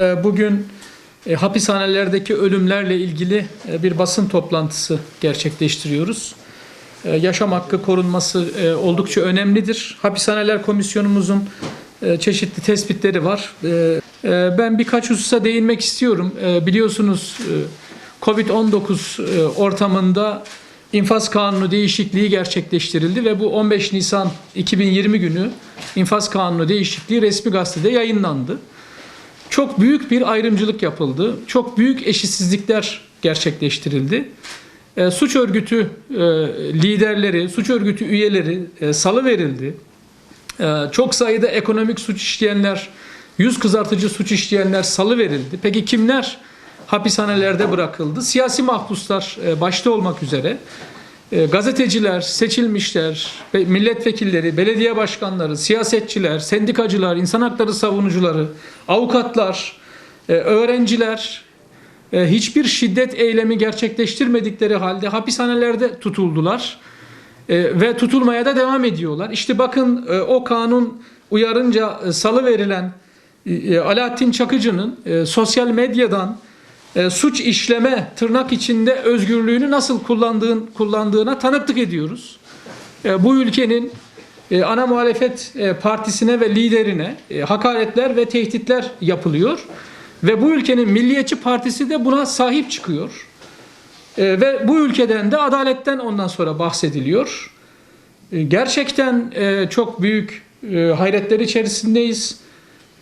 Ee, Bugün e, hapishanelerdeki ölümlerle ilgili e, bir basın toplantısı gerçekleştiriyoruz. E, Yaşam hakkı korunması e, oldukça önemlidir. Hapishaneler Komisyonumuzun e, çeşitli tespitleri var. E, e, Ben birkaç hususa değinmek istiyorum. E, Biliyorsunuz e, Covid-19 e, ortamında infaz kanunu değişikliği gerçekleştirildi ve bu 15 Nisan 2020 günü infaz kanunu değişikliği resmi gazetede yayınlandı. Çok büyük bir ayrımcılık yapıldı. Çok büyük eşitsizlikler gerçekleştirildi. E, suç örgütü e, liderleri, suç örgütü üyeleri e, salı verildi. E, çok sayıda ekonomik suç işleyenler, yüz kızartıcı suç işleyenler salı verildi. Peki kimler hapishanelerde bırakıldı? Siyasi mahpuslar e, başta olmak üzere e, gazeteciler, seçilmişler, ve milletvekilleri, belediye başkanları, siyasetçiler, sendikacılar, insan hakları savunucuları, avukatlar, e, öğrenciler e, hiçbir şiddet eylemi gerçekleştirmedikleri halde hapishanelerde tutuldular E, ve tutulmaya da devam ediyorlar. İşte bakın e, o kanun uyarınca e, salı verilen e, Alaaddin Çakıcı'nın e, sosyal medyadan e, suç işleme tırnak içinde özgürlüğünü nasıl kullandığın, kullandığına tanıklık ediyoruz. E, bu ülkenin e, ana muhalefet e, partisine ve liderine e, hakaretler ve tehditler yapılıyor. Ve bu ülkenin Milliyetçi Partisi de buna sahip çıkıyor. E, ve bu ülkeden de adaletten ondan sonra bahsediliyor. E, gerçekten e, çok büyük e, hayretler içerisindeyiz.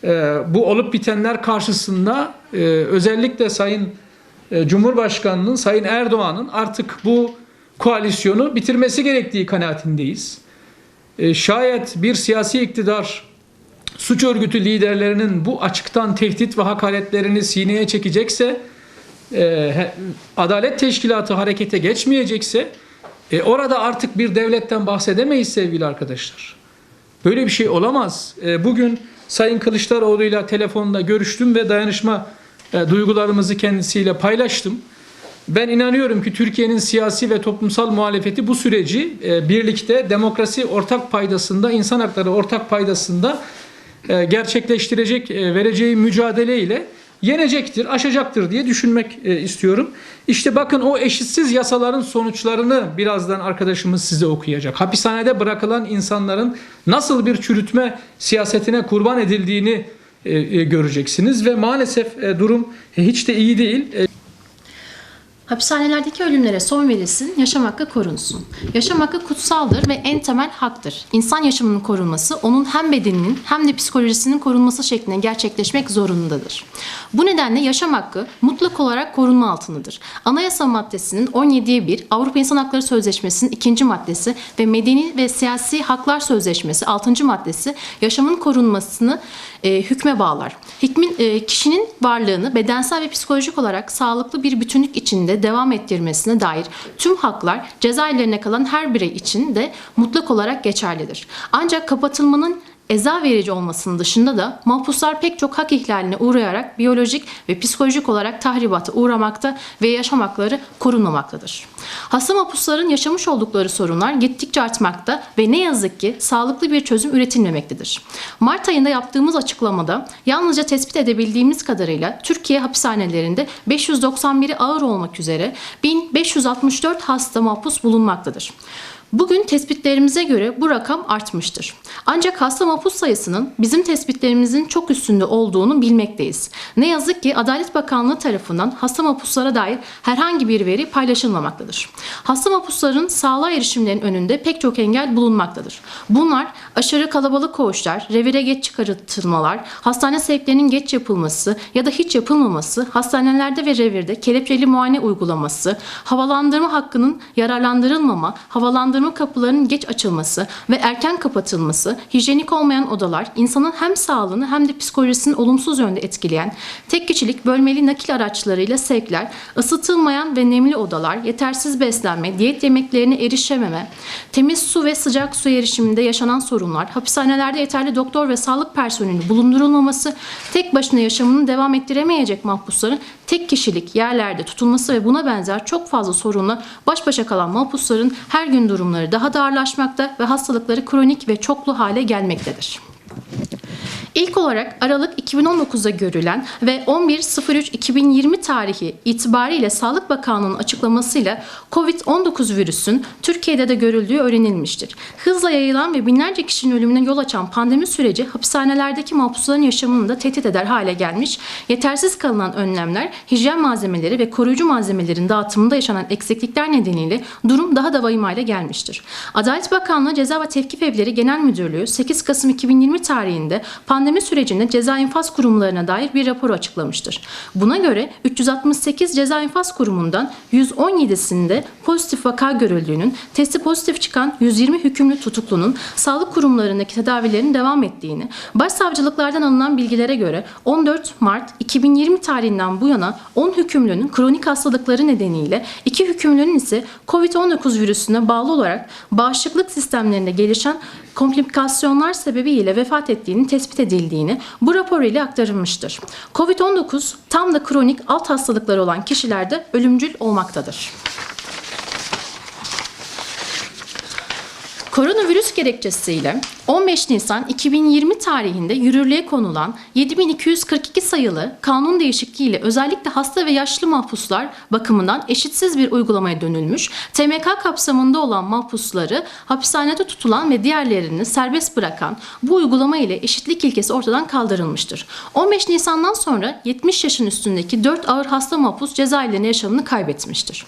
E, bu olup bitenler karşısında e, özellikle Sayın e, Cumhurbaşkanı'nın, Sayın Erdoğan'ın artık bu koalisyonu bitirmesi gerektiği kanaatindeyiz. E, şayet bir siyasi iktidar suç örgütü liderlerinin bu açıktan tehdit ve hakaretlerini sineye çekecekse, Adalet Teşkilatı harekete geçmeyecekse, e, orada artık bir devletten bahsedemeyiz sevgili arkadaşlar. Böyle bir şey olamaz. E, Bugün Sayın Kılıçdaroğlu'yla telefonda görüştüm ve dayanışma e, duygularımızı kendisiyle paylaştım. Ben inanıyorum ki Türkiye'nin siyasi ve toplumsal muhalefeti bu süreci e, birlikte demokrasi ortak paydasında, insan hakları ortak paydasında e, gerçekleştirecek, e, vereceği mücadeleyle yenecektir, aşacaktır diye düşünmek e, istiyorum. İşte bakın o eşitsiz yasaların sonuçlarını birazdan arkadaşımız size okuyacak. Hapishanede bırakılan insanların nasıl bir çürütme siyasetine kurban edildiğini e, e, göreceksiniz ve maalesef durum hiç de iyi değil. Hapishanelerdeki ölümlere son verilsin, yaşam hakkı korunsun. Yaşam hakkı kutsaldır ve en temel haktır. İnsan yaşamının korunması onun hem bedeninin hem de psikolojisinin korunması şeklinde gerçekleşmek zorundadır. Bu nedenle yaşam hakkı mutlak olarak korunma altındadır. Anayasa maddesinin 17'ye 1, Avrupa İnsan Hakları Sözleşmesi'nin 2. maddesi ve Medeni ve Siyasi Haklar Sözleşmesi 6. maddesi yaşamın korunmasını e, hükme bağlar. Hikmin, e, kişinin varlığını bedensel ve psikolojik olarak sağlıklı bir bütünlük içinde devam ettirmesine dair tüm haklar cezaevlerine kalan her birey için de mutlak olarak geçerlidir. Ancak kapatılmanın eza verici olmasının dışında da mahpuslar pek çok hak ihlaline uğrayarak biyolojik ve psikolojik olarak tahribata uğramakta ve yaşam hakları korunmamaktadır. Hasta mahpusların yaşamış oldukları sorunlar gittikçe artmakta ve ne yazık ki sağlıklı bir çözüm üretilmemektedir. Mart ayında yaptığımız açıklamada yalnızca tespit edebildiğimiz kadarıyla Türkiye hapishanelerinde 591'i ağır olmak üzere 1564 hasta mahpus bulunmaktadır. Bugün tespitlerimize göre bu rakam artmıştır. Ancak hasta mahpus sayısının bizim tespitlerimizin çok üstünde olduğunu bilmekteyiz. Ne yazık ki Adalet Bakanlığı tarafından hasta mahpuslara dair herhangi bir veri paylaşılmamaktadır. Hasta mahpusların sağlığa erişimlerin önünde pek çok engel bulunmaktadır. Bunlar aşırı kalabalık koğuşlar, revire geç çıkartılmalar, hastane sevklerinin geç yapılması ya da hiç yapılmaması, hastanelerde ve revirde kelepçeli muayene uygulaması, havalandırma hakkının yararlandırılmama, havalandırma kapılarının geç açılması ve erken kapatılması, hijyenik olmayan odalar, insanın hem sağlığını hem de psikolojisini olumsuz yönde etkileyen, tek kişilik bölmeli nakil araçlarıyla sevkler, ısıtılmayan ve nemli odalar, yetersiz beslenme, diyet yemeklerine erişememe, temiz su ve sıcak su erişiminde yaşanan sorunlar, hapishanelerde yeterli doktor ve sağlık personeli bulundurulmaması, tek başına yaşamını devam ettiremeyecek mahpusların tek kişilik yerlerde tutulması ve buna benzer çok fazla sorunla baş başa kalan mahpusların her gün durumları daha da ağırlaşmakta ve hastalıkları kronik ve çoklu hale gelmektedir. İlk olarak Aralık 2019'da görülen ve 11.03.2020 tarihi itibariyle Sağlık Bakanlığı'nın açıklamasıyla COVID-19 virüsün Türkiye'de de görüldüğü öğrenilmiştir. Hızla yayılan ve binlerce kişinin ölümüne yol açan pandemi süreci hapishanelerdeki mahpusların yaşamını da tehdit eder hale gelmiş. Yetersiz kalınan önlemler, hijyen malzemeleri ve koruyucu malzemelerin dağıtımında yaşanan eksiklikler nedeniyle durum daha da vahim hale gelmiştir. Adalet Bakanlığı Ceza ve Tevkif Evleri Genel Müdürlüğü 8 Kasım 2020 tarihinde pandemi sürecinde ceza infaz kurumlarına dair bir rapor açıklamıştır. Buna göre 368 ceza infaz kurumundan 117'sinde pozitif vaka görüldüğünün, testi pozitif çıkan 120 hükümlü tutuklunun sağlık kurumlarındaki tedavilerin devam ettiğini, başsavcılıklardan alınan bilgilere göre 14 Mart 2020 tarihinden bu yana 10 hükümlünün kronik hastalıkları nedeniyle 2 hükümlünün ise COVID-19 virüsüne bağlı olarak bağışıklık sistemlerinde gelişen komplikasyonlar sebebiyle vefat ettiğini tespit edildiğini bu rapor ile aktarılmıştır. COVID-19 tam da kronik alt hastalıkları olan kişilerde ölümcül olmaktadır. Koronavirüs gerekçesiyle 15 Nisan 2020 tarihinde yürürlüğe konulan 7242 sayılı kanun değişikliğiyle özellikle hasta ve yaşlı mahpuslar bakımından eşitsiz bir uygulamaya dönülmüş, TMK kapsamında olan mahpusları hapishanede tutulan ve diğerlerini serbest bırakan bu uygulama ile eşitlik ilkesi ortadan kaldırılmıştır. 15 Nisan'dan sonra 70 yaşın üstündeki 4 ağır hasta mahpus cezaevlerinde yaşamını kaybetmiştir.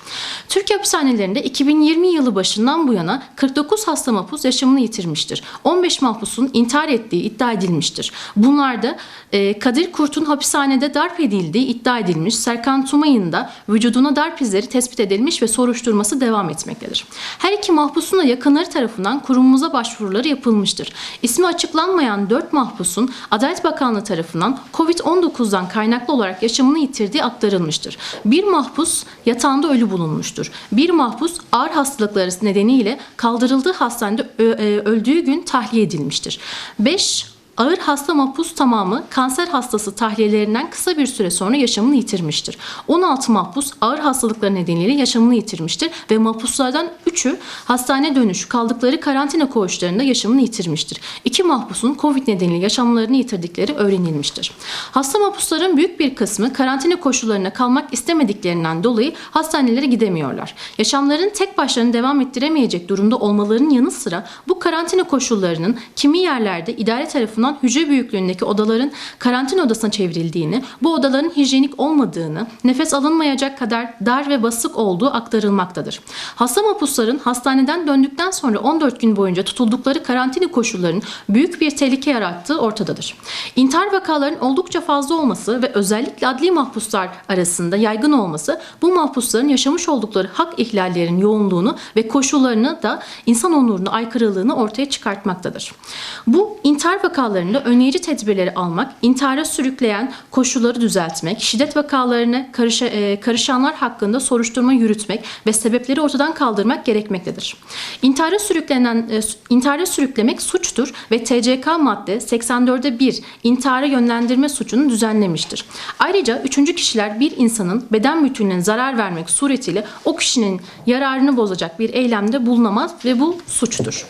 Türkiye hapishanelerinde 2020 yılı başından bu yana 49 hasta mahpus yaşamını yitirmiştir. 15 mahpusun intihar ettiği iddia edilmiştir. Bunlarda e, Kadir Kurt'un hapishanede darp edildiği iddia edilmiş. Serkan Tumay'ın da vücuduna darp izleri tespit edilmiş ve soruşturması devam etmektedir. Her iki mahpusun da yakınları tarafından kurumumuza başvuruları yapılmıştır. İsmi açıklanmayan 4 mahpusun Adalet Bakanlığı tarafından COVID-19'dan kaynaklı olarak yaşamını yitirdiği aktarılmıştır. Bir mahpus yatağında ölü bulunmuştur. Bir mahpus ağır hastalıkları nedeniyle kaldırıldığı hastanede e, öldüğü gün tahliye edilmiştir. 5 Ağır hasta mahpus tamamı kanser hastası tahliyelerinden kısa bir süre sonra yaşamını yitirmiştir. 16 mahpus ağır hastalıkları nedeniyle yaşamını yitirmiştir ve mahpuslardan 3'ü hastane dönüş kaldıkları karantina koğuşlarında yaşamını yitirmiştir. 2 mahpusun Covid nedeniyle yaşamlarını yitirdikleri öğrenilmiştir. Hasta mahpusların büyük bir kısmı karantina koşullarına kalmak istemediklerinden dolayı hastanelere gidemiyorlar. Yaşamlarını tek başlarına devam ettiremeyecek durumda olmalarının yanı sıra bu karantina koşullarının kimi yerlerde idare tarafından hücre büyüklüğündeki odaların karantina odasına çevrildiğini, bu odaların hijyenik olmadığını, nefes alınmayacak kadar dar ve basık olduğu aktarılmaktadır. Hasta mahpusların hastaneden döndükten sonra 14 gün boyunca tutuldukları karantina koşullarının büyük bir tehlike yarattığı ortadadır. İntihar vakalarının oldukça fazla olması ve özellikle adli mahpuslar arasında yaygın olması bu mahpusların yaşamış oldukları hak ihlallerinin yoğunluğunu ve koşullarını da insan onuruna aykırılığını ortaya çıkartmaktadır. Bu intihar vakalarında önleyici tedbirleri almak, intihara sürükleyen koşulları düzeltmek, şiddet vakalarına karışa- e, karışanlar hakkında soruşturma yürütmek ve sebepleri ortadan kaldırmak gerekmektedir. İntihara sürüklenen e, intihara sürüklemek suçtur ve TCK madde 84'e 1 intihara yönlendirme suçunu düzenlemiştir. Ayrıca üçüncü kişiler bir insanın beden bütününe zarar vermek suretiyle o kişinin yararını bozacak bir eylemde bulunamaz ve bu suçtur.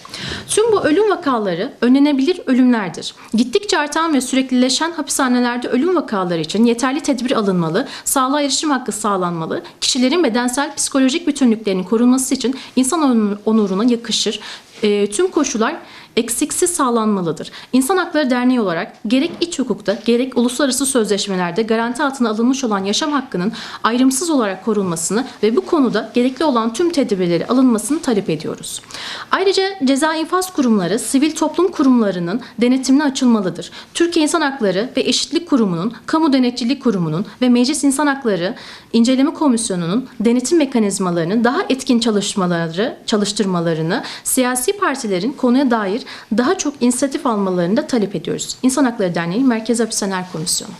Tüm bu ölüm vakaları önlenebilir ölümlerdir. Gittikçe artan ve süreklileşen hapishanelerde ölüm vakaları için yeterli tedbir alınmalı, sağlığa erişim hakkı sağlanmalı, kişilerin bedensel psikolojik bütünlüklerinin korunması için insan onur- onuruna yakışır e, tüm koşullar eksiksiz sağlanmalıdır. İnsan Hakları Derneği olarak gerek iç hukukta gerek uluslararası sözleşmelerde garanti altına alınmış olan yaşam hakkının ayrımsız olarak korunmasını ve bu konuda gerekli olan tüm tedbirleri alınmasını talep ediyoruz. Ayrıca ceza infaz kurumları sivil toplum kurumlarının denetimine açılmalıdır. Türkiye İnsan Hakları ve Eşitlik Kurumu'nun, Kamu Denetçilik Kurumu'nun ve Meclis İnsan Hakları İnceleme Komisyonu'nun denetim mekanizmalarının daha etkin çalışmaları, çalıştırmalarını, siyasi partilerin konuya dair daha çok inisiyatif almalarını da talep ediyoruz. İnsan Hakları Derneği Merkez Hapishaneler Komisyonu.